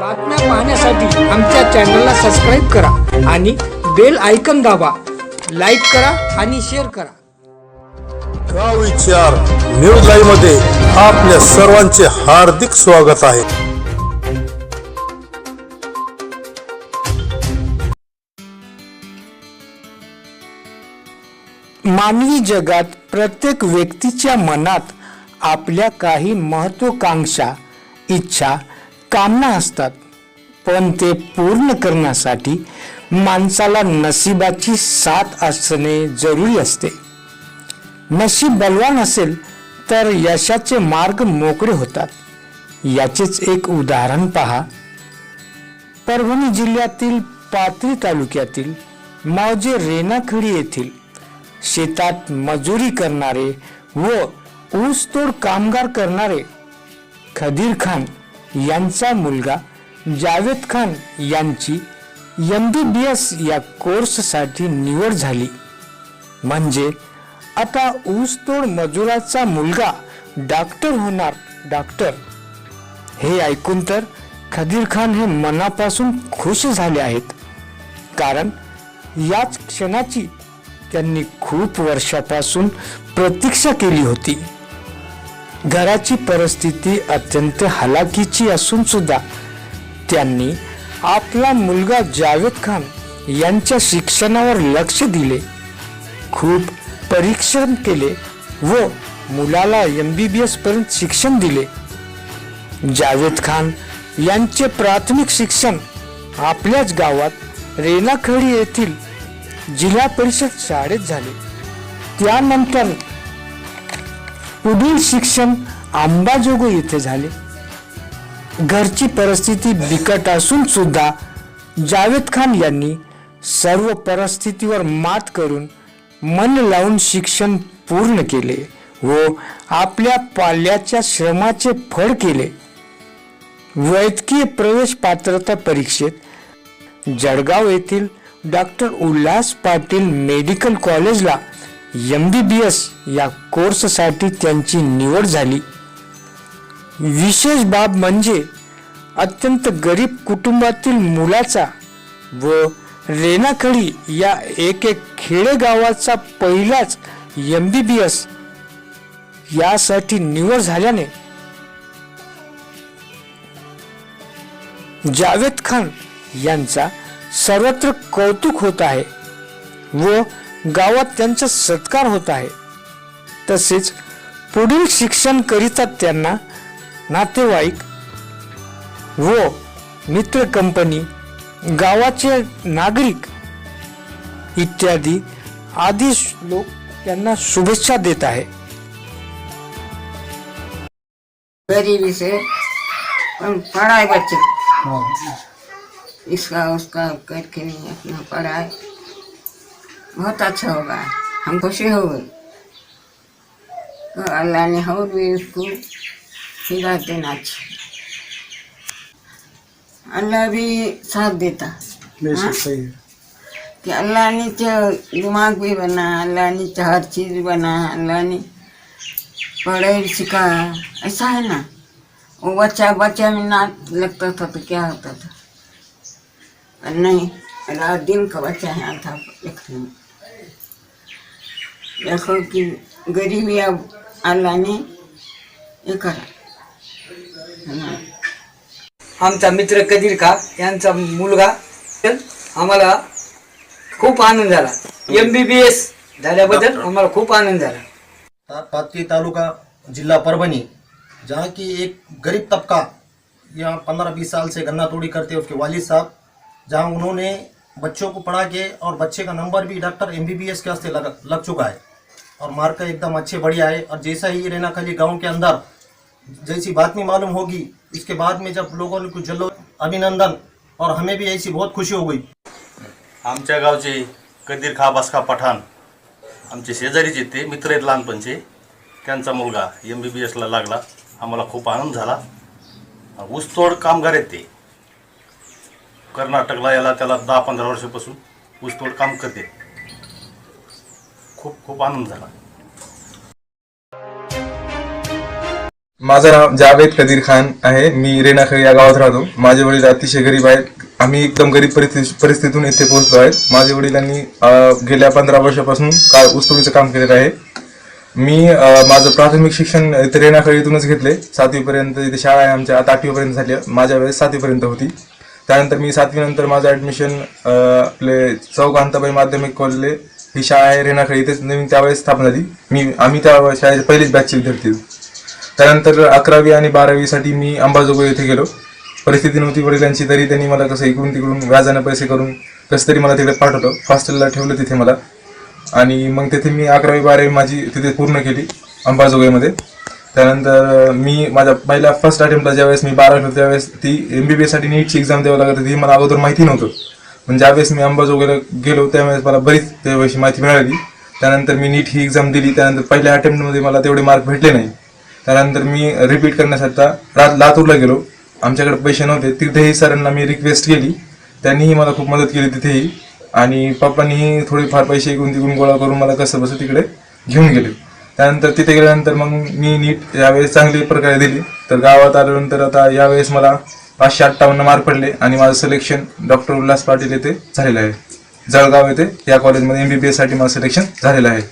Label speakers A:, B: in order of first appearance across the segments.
A: बातम्या पाहण्यासाठी आमच्या चॅनलला सबस्क्राईब करा आणि बेल आयकन दाबा. लाईक करा आणि शेअर करा.
B: गाव विचार न्यूज लाईव्हमध्ये आपल्या सर्वांचे हार्दिक स्वागत आहे.
A: मानवी जगात प्रत्येक व्यक्तीच्या मनात आपल्या काही महत्वाकांक्षा इच्छा कामना असतात. पण ते पूर्ण करण्यासाठी माणसाला नशिबाची साथ असणे जरुरी असते. नशीब बलवान असेल तर यशाचे मार्ग मोकळे होतात. याचेच एक उदाहरण पहा. परभणी जिल्ह्यातील पाथरी तालुक्यातील मौजे रेणाखडी येथील शेतात मजुरी करणारे व ऊसतोड कामगार करणारे खदीर खान यांचा मुलगा जावेद खान यांची एम बी बी एस या कोर्ससाठी निवड झाली. म्हणजे आता ऊसतोड मजुराचा मुलगा डॉक्टर होणार डॉक्टर हे ऐकून तर खदीर खान हे मनापासून खुश झाले आहेत. कारण याच क्षणाची त्यांनी खूप वर्षापासून प्रतीक्षा केली होती. घराची परिस्थिती अत्यंत हलाखीची असून सुद्धा त्यांनी आपला मुलगा जावेद खान यांच्या शिक्षणावर लक्ष दिले खूप परीक्षण केले व मुलाला एम बी बी एस पर्यंत शिक्षण दिले. जावेद खान यांचे प्राथमिक शिक्षण आपल्याच गावात रेणाखडी येथील जिल्हा परिषद शाळेत झाले. त्यानंतर पुढील शिक्षण अंबाजोगो येथे झाले. घरची परिस्थिती बिकट असून सुद्धा जावेद खान यांनी सर्व परिस्थितीवर मात करून मन लावून शिक्षण पूर्ण केले व आपल्या पाल्याच्या श्रमाचे फळ केले. वैद्यकीय प्रवेश पात्रता परीक्षेत जळगाव येथील डॉक्टर उल्हास पाटील मेडिकल कॉलेजला एम बी बी एस या कोर्ससाठी त्यांची निवड झाली. विशेष बाब म्हणजे अत्यंत गरीब कुटुंबातील मुलाचा व रेणाखडी या एक एक खेडेगावाचा पहिलाच एम बी बी एस यासाठी निवड झाल्याने जावेद खान यांचा सर्वत्र कौतुक होत आहे व गावात त्यांचा सत्कार होत आहे. तसेच पुढील शिक्षण करिता त्यांना नातेवाईक व मित्र कंपनी गावाचे नागरिक इत्यादी आदी लोक त्यांना शुभेच्छा देत आहे.
C: गरीबी से हम पढ़ाए बच्चे। इसका उसका करके नहीं अपना पढ़ाए बहुत अच्छा होगा। हम खुशी हो गई तो अल्लाह ने और भी उसको हिदायत देना अच्छी। अल्लाह भी साथ देता। हाँ? कि अल्लाह ने तो दिमाग भी बना अल्लाह ने तो हर चीज़ बना अल्लाह ने पढ़े सिखाया ऐसा है ना? वो बच्चा बच्चा में ना लगता था तो क्या होता था? नहीं रात दिन का बच्चा है था लिखने में। देखो कि गरीबी करा.
D: आमचा मित्र कदीर खा यांचा मुलगा आम्हाला खूप आनंद झाला. एम बी बी एस झाल्याबद्दल आम्हाला खूप आनंद झाला.
E: ता- पाथरी तालुका जिला परभनी जहाँ की एक गरीब तबका यहाँ पंद्रह बीस साल से गन्ना तोड़ी करते हैं उसके वालिद साहब जहाँ उन्होंने बच्चों को पढ़ा के और बच्चे का नंबर भी डॉक्टर एम के वास्ते लग, लग चुका है। और मार्क एकदम अच्छे बढ़िया है। और जैसा ही रहना खाली गाँव के अंदर जैसी बात नहीं मालूम होगी इसके बाद में जब लोगों ने कुछ जल्लो अभिनंदन और हमें भी ऐसी बहुत खुशी हो गई।
F: आमच्या गावचे कदीर खा बसखा पठाण आमचे शेजारीचे ते मित्र आहेत लहानपणचे त्यांचा मुलगा एम बी बी एसला लागला. आम्हाला खूप आनंद झाला. ऊसतोड कामगार आहेत ते. कर्नाटकला याला त्याला दहा पंधरा वर्षापासून ऊसतोड काम करते. खूप खूप आनंद झाला.
G: माझं नाव जावेद कदीर खान आहे. मी रेणाखळी या गावात राहतो. माझे वडील अतिशय गरीब आहेत. आम्ही एकदम गरीब परिस्थिती परिस्थितीतून इथे पोहोचलो आहेत माझ्या वडिलांनी गेल्या पंधरा वर्षापासून का उस्तोडीचं काम केलेलं आहे. मी माझं प्राथमिक शिक्षण इथे रेणाखळीतूनच घेतले. सातवीपर्यंत इथे शाळा आहे आमच्या. आता आठवीपर्यंत झाली. माझ्या वेळेस सातवीपर्यंत होती. त्यानंतर मी सातवीनंतर माझं ॲडमिशन आपले चौकांताबाई माध्यमिक कॉलेज ही शाळा आहे रेणाखळी इथेच नवीन त्यावेळेस स्थापन झाली. मी आम्ही त्या शाळेच्या पहिलीच बॅचचे विद्यार्थी त्यानंतर अकरावी आणि बारावीसाठी मी अंबाजोगाई येथे गेलो. परिस्थिती नव्हती वडिलांची तरी त्यांनी मला कसं इकडून तिकडून व्याजानं पैसे करून कसं तरी मला तिकडे पाठवलं. हॉस्टेलला ठेवलं तिथे मला. आणि मग तिथे मी अकरावी बारावी माझी तिथे पूर्ण केली अंबाजोगाईमध्ये. त्यानंतर मी माझ्या पहिल्या फर्स्ट अटेम्प्टला ज्यावेळेस मी बारावी होतो त्यावेळेस ती एम बी बी एससाठी नीटची एक्झाम द्यावं लागत होती मला अगोदर माहिती नव्हतं. पण ज्यावेळेस मी अंबाज वगैरे गेलो त्यावेळेस मला बरीच त्यावेळेस माहिती मिळाली. त्यानंतर मी नीट ही एक्झाम दिली. त्यानंतर पहिल्या अटेम्प्टमध्ये मला तेवढे मार्क भेटले नाही. त्यानंतर मी रिपीट करण्यासाठी रात लातूरला गेलो. आमच्याकडे पैसे नव्हते. तिथेही सरांना मी रिक्वेस्ट केली. त्यांनीही मला खूप मदत केली तिथेही. आणि पप्पांनीही थोडेफार पैसे इकडून तिकडून गोळा करून मला कसं बसं तिकडे घेऊन गेले. त्यानंतर तिथे गेल्यानंतर मग मी नीट यावेळेस चांगली प्रकारे दिली. तर गावात आल्यानंतर आता यावेळेस मला पाचशे अठ्ठावन्न मार्क पडले आणि माझं सिलेक्शन डॉक्टर उल्हास पाटील येथे झालेलं आहे. जळगाव येथे या कॉलेजमध्ये एम बी बी एससाठी माझं सिलेक्शन झालेलं आहे.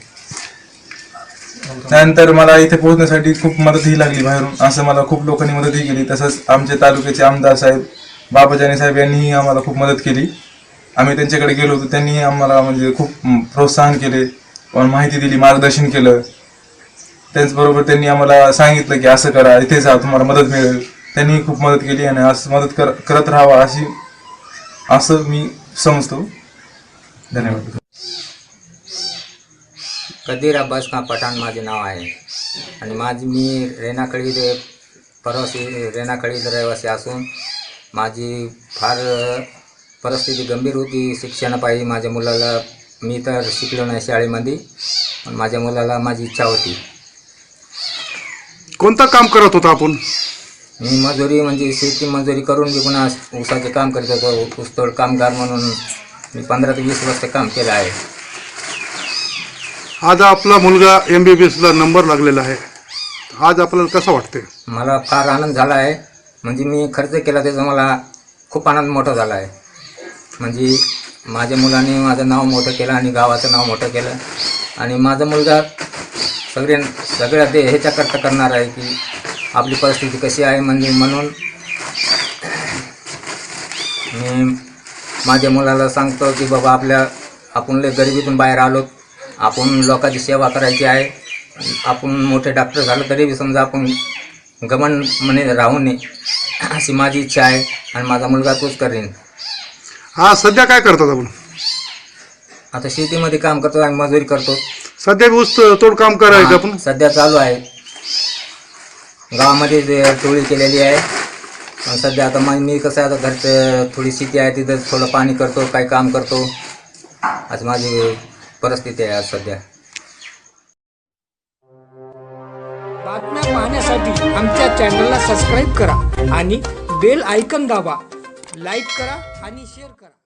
G: त्यानंतर मला इथे पोहोचण्यासाठी खूप मदतही लागली बाहेरून. असं मला खूप लोकांनी मदतही केली. तसंच आमचे तालुक्याचे आमदार साहेब बाबाजानी साहेब यांनीही आम्हाला खूप मदत केली. आम्ही त्यांच्याकडे गेलो होतो. त्यांनीही आम्हाला म्हणजे खूप प्रोत्साहन केले माहिती दिली मार्गदर्शन केलं. त्याचबरोबर त्यांनी आम्हाला सांगितलं की असं करा इथे जा तुम्हाला मदत मिळेल. त्यांनी खूप मदत केली आणि असं मदत कर करत राहावा अशी असं मी समजतो. धन्यवाद.
H: कदीर अब्बास खां पठाण माझे नाव आहे. आणि माझी मी रेणाखळी रे परवासी रेणाखळीत रहिवासी असून माझी फार परिस्थिती गंभीर होती. शिक्षणापायी माझ्या मुलाला मी तर शिकलो नाही शाळेमध्ये पण माझ्या मुलाला माझी इच्छा होती.
B: कोणतं काम करत होता आपण?
H: मी मजुरी म्हणजे शेती मजुरी करून बी पुन्हा ऊसाचे काम करीत होतो ऊसतोड कामगार म्हणून मी पंधरा ते वीस वर्ष काम केलं आहे.
B: आज आपला मुलगा एम बी बी एसला नंबर लागलेला आहे. आज आपल्याला कसं वाटते
H: मला फार आनंद झाला आहे. म्हणजे मी खर्च केला त्याचा मला खूप आनंद मोठा झाला आहे. म्हणजे माझ्या मुलाने माझं नाव मोठं केलं आणि गावाचं नाव मोठं केलं. आणि माझा मुलगा सगळे सगळ्या ते ह्याच्याकरता करणार आहे की आपली परिस्थिती कशी आहे म्हणजे म्हणून मी माझ्या मुलाला सांगतो की बाबा आपल्या आपण लय गरिबीतून बाहेर आलो. आपण लोकांची सेवा करायची आहे. आपण मोठे डॉक्टर झालो तरी बी समजा आपण गमन म्हणे राहू नये. अशी माझी इच्छा आहे आणि माझा मुलगा तोच करेन.
B: हा सध्या काय करतात आपण?
H: आता शेतीमध्ये काम करतो आणि मजुरी करतो.
B: सध्या ऊस तोड काम करायचं आपण?
H: सध्या चालू आहे. गावामध्ये टोळी केलेली आहे. सध्या आता मग मी कसं आहे आता घरचं थोडी शेती आहे तिथं थोडं पाणी करतो काही काम करतो. आज माझी परिस्थिती आहे आज सध्या.
A: बातम्या पाहण्यासाठी आमच्या चॅनलला सबस्क्राईब करा आणि बेल आयकन दाबा. लाईक करा आणि शेअर करा.